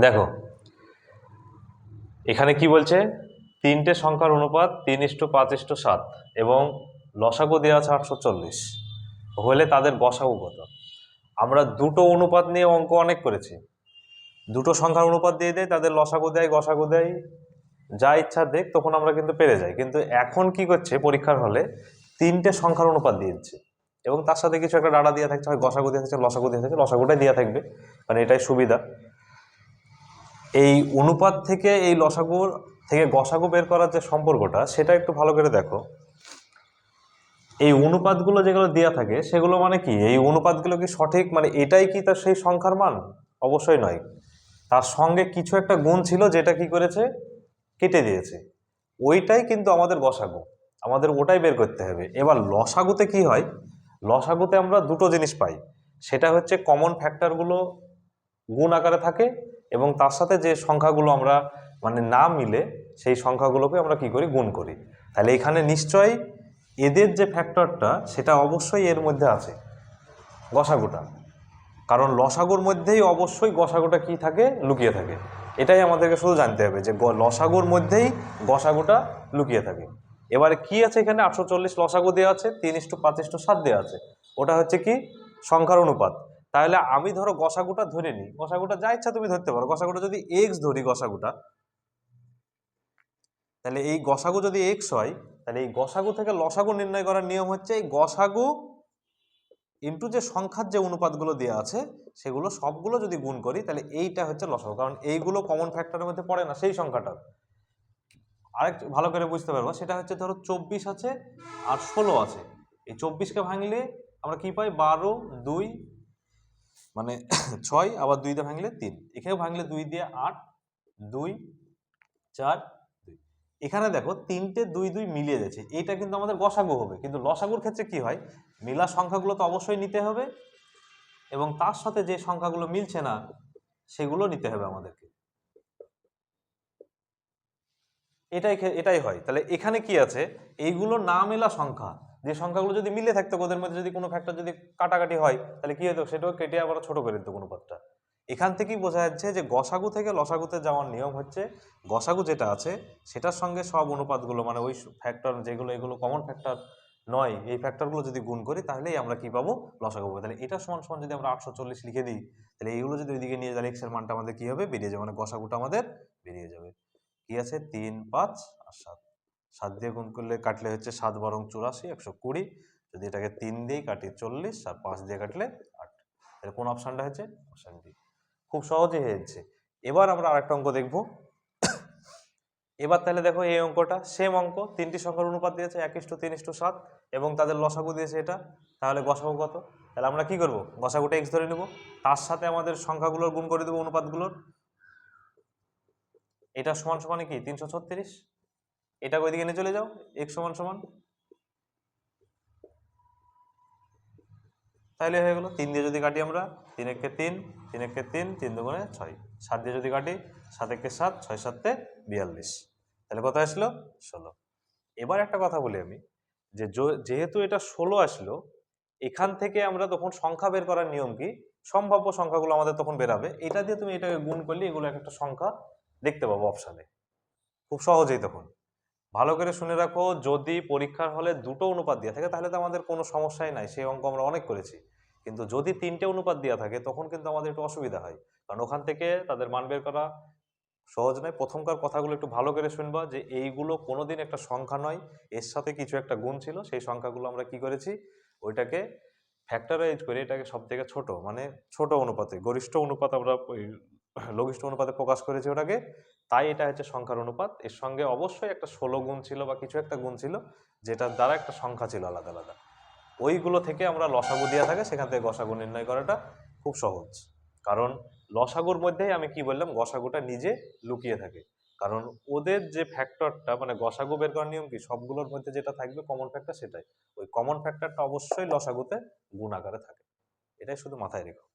দেখো, এখানে কি বলছে? তিনটে সংখ্যার অনুপাত তিন ইস্টু পাঁচ ইস্টু সাত এবং লসাগু দেওয়া আছে আটশো চল্লিশ। হলে তাদের গসাগু কত? আমরা দুটো অনুপাত নিয়ে অঙ্ক অনেক করেছি। দুটো সংখ্যার অনুপাত দিয়ে দেয়, তাদের লসাগু দেয়, গসাগু দেয়, যা ইচ্ছা দেখ, তখন আমরা কিন্তু পেরে যাই। কিন্তু এখন কি করছে পরীক্ষার হলে? তিনটে সংখ্যার অনুপাত দিয়ে দিচ্ছে। এবং তার সাথে কিছু একটা ডাটা দিয়ে থাকছে, হয় গসাগু দিয়ে থাকছে, লসাগু দিয়ে থাকছে, লসাগুটাই দেওয়া থাকবে। মানে এটাই সুবিধা। এই অনুপাত থেকে এই লসাগুর থেকে গসাগু বের করার যে সম্পর্কটা, সেটা একটু ভালো করে দেখো। এই অনুপাতগুলো যেগুলো দেওয়া থাকে, সেগুলো মানে কি? এই অনুপাতগুলো কি সঠিক? মানে এটাই কি তার সেই সংখ্যার মান? অবশ্যই নয়। তার সঙ্গে কিছু একটা গুণ ছিল যেটা কি করেছে? কেটে দিয়েছে। ওইটাই কিন্তু আমাদের গসাগু। আমাদের ওটাই বের করতে হবে। এবার লসাগুতে কি হয়? লসাগুতে আমরা দুটো জিনিস পাই। সেটা হচ্ছে কমন ফ্যাক্টরগুলো গুণ আকারে থাকে এবং তার সাথে যে সংখ্যাগুলো আমরা মানে না মিলে সেই সংখ্যাগুলোকে আমরা কি করি? গুণ করি। তাহলে এখানে নিশ্চয়ই এদের যে ফ্যাক্টরটা সেটা অবশ্যই এর মধ্যে আছে। গসাগুটা। কারণ লসাগুর মধ্যেই অবশ্যই গসাগুটা কি থাকে? লুকিয়ে থাকে। এটাই আমাদেরকে শুধু জানতে হবে যে লসাগুর মধ্যেই গসাগুটা লুকিয়ে থাকে। এবারে কি আছে এখানে? আটশো চল্লিশ লসাগু দেওয়া আছে, তিন ইস্টু পাঁচ ইস্টু সাত দেওয়া আছে। ওটা হচ্ছে কি? সংখ্যার অনুপাত। তাহলে আমি ধরো গসাগুটা ধরে নিই। গসাগুটা যা ইচ্ছা তুমি ধরতে পারো। গসাগুটা যদি এক্স ধরি গসাগুটা, তাহলে এই গসাগু যদি এক্স হয়, তাহলে এই গসাগু থেকে লসাগু নির্ণয় করার নিয়ম হচ্ছে এই গসাগু ইন্টু যে সংখ্যার যে অনুপাতগুলো দেওয়া আছে, সেগুলো সবগুলো যদি গুণ করি, তাহলে এইটা হচ্ছে লসাগু। কারণ এইগুলো কমন ফ্যাক্টরের মধ্যে পড়ে না সেই সংখ্যাটা। আরেক ভালো করে বুঝতে পারব, সেটা হচ্ছে ধরো চব্বিশ আছে আর ষোলো আছে। এই চব্বিশকে ভাঙলে আমরা কি পাই? বারো, দুই মানে ছয়, আবার দুই দিয়ে ভাঙলে তিন। এখানেও ভাঙলে দুই দিয়ে আট, দুই, চার, দুই। এখানে দেখো তিনটে দুই দুই মিলিয়ে যাচ্ছে। এইটা কিন্তু আমাদের গসাগু হবে। কিন্তু লসাগুর ক্ষেত্রে কি হয়? মিলা সংখ্যাগুলো তো অবশ্যই নিতে হবে এবং তার সাথে যে সংখ্যাগুলো মিলছে না, সেগুলো নিতে হবে আমাদেরকে। এটাই এটাই হয়। তাহলে এখানে কি আছে? এইগুলো না মেলা সংখ্যা। যে সংখ্যাগুলো যদি মিলে থাকতো, ওদের মধ্যে যদি কোনো ফ্যাক্টর যদি কাটাকাটি হয়, তাহলে কি হতো? সেটাও কেটে আবার ছোট করে দিত কোনো পদটা এখান থেকেই বোঝা যাচ্ছে যে গসাগু থেকে লসাগুতে যাওয়ার নিয়ম হচ্ছে, গসাগু যেটা আছে, সেটার সঙ্গে সব অনুপাতগুলো মানে ওই ফ্যাক্টর যেগুলো, এগুলো কমন ফ্যাক্টর নয়, এই ফ্যাক্টরগুলো যদি গুণ করি, তাহলেই আমরা কি পাবো? লসাগু পাবো। তাহলে এটা সমান সমান যদি আমরা আটশো চল্লিশ লিখে দিই, তাহলে এইগুলো যদি ওইদিকে নিয়ে যাই এক্সের মানটা আমাদের কি হবে? বেরিয়ে যাবে মানে গসাগুটা আমাদের বেরিয়ে যাবে। কি আছে? তিন, পাঁচ আর সাত। সাত দিয়ে গুণ করলে কাটলে হচ্ছে সাত বরং চুরাশি, একশো কুড়ি। যদি এটাকে তিন দিয়ে কাটি চল্লিশ আর পাঁচ দিয়ে কাটলে আট। তাহলে কোন অপশানটা হয়েছে? Option D. খুব সহজেই হয়েছে এবার আমরা আরেকটা অঙ্ক দেখব। এবার তাহলে দেখো এই অঙ্কটা সেম অঙ্ক, তিনটি সংখ্যার অনুপাত দিয়েছে এক ইস্টু তিন ইস্টু সাত এবং তাদের লসাগু দিয়েছে এটা। তাহলে গসাগু কত? তাহলে আমরা কি করব? গসাগুটা এক্স ধরে নেব। তার সাথে আমাদের সংখ্যাগুলোর গুণ করে দেবো অনুপাতগুলোর। এটা সমান সমানে কি? তিনশো ছত্রিশ? এটা ওইদিকে নিয়ে চলে যাও? এক সমান সমান। তাহলে হয়ে গেল তিন দিয়ে যদি কাটি আমরা, তিন একে তিন তিন একে তিন তিন দুগুণে ছয়। সাত দিয়ে যদি কাটি, সাত একে সাত, ছয় সাতে বিয়াল্লিশ। তাহলে কত আসলো? ষোলো। এবার একটা কথা বলি আমি, যে যেহেতু এটা ষোলো আসলো, এখান থেকে আমরা তখন সংখ্যা বের করার নিয়ম কি? সম্ভাব্য সংখ্যাগুলো আমাদের তখন বেরাবে। এটা দিয়ে তুমি এটাকে গুণ করলে এগুলো একটা সংখ্যা দেখতে পাবো অপশানে খুব সহজেই তখন। ভালো করে শুনে রাখো, যদি পরীক্ষার হলে দুটো অনুপাত দিয়ে থাকে, তাহলে তো আমাদের কোনো সমস্যাই নাই, সেই অঙ্ক আমরা অনেক করেছি। কিন্তু যদি তিনটে অনুপাত দেওয়া থাকে, তখন কিন্তু আমাদের একটু অসুবিধা হয়। কারণ ওখান থেকে তাদের মান বের করা সহজ নয়। প্রথমকার কথাগুলো একটু ভালো করে শুনবা যে, এইগুলো কোনোদিন একটা সংখ্যা নয়, এর সাথে কিছু একটা গুণ ছিল, সেই সংখ্যাগুলো আমরা কি করেছি? ওইটাকে ফ্যাক্টরাইজ করে এটাকে সব থেকে ছোট মানে ছোট অনুপাতে, গরিষ্ঠ অনুপাত আমরা লঘিষ্ঠ অনুপাতে প্রকাশ করেছি ওটাকে। তাই এটা হচ্ছে সংখ্যার অনুপাত। এর সঙ্গে অবশ্যই একটা ষোলো গুণ ছিল বা কিছু একটা গুণ ছিল, যেটার দ্বারা একটা সংখ্যা ছিল আলাদা আলাদা। ওইগুলো থেকে আমরা লসাগু দেওয়া থাকে, সেখান থেকে গসাগু নির্ণয় করাটা খুব সহজ। কারণ লসাগুর মধ্যেই আমি কি বললাম, গসাগুটা নিজে লুকিয়ে থাকে। কারণ ওদের যে ফ্যাক্টরটা মানে গসাগু বের করার নিয়ম কি? সবগুলোর মধ্যে যেটা থাকবে কমন ফ্যাক্টর সেটাই। ওই কমন ফ্যাক্টরটা অবশ্যই লসাগুতে গুণ আকারে থাকে। এটাই শুধু মাথায় রেখো।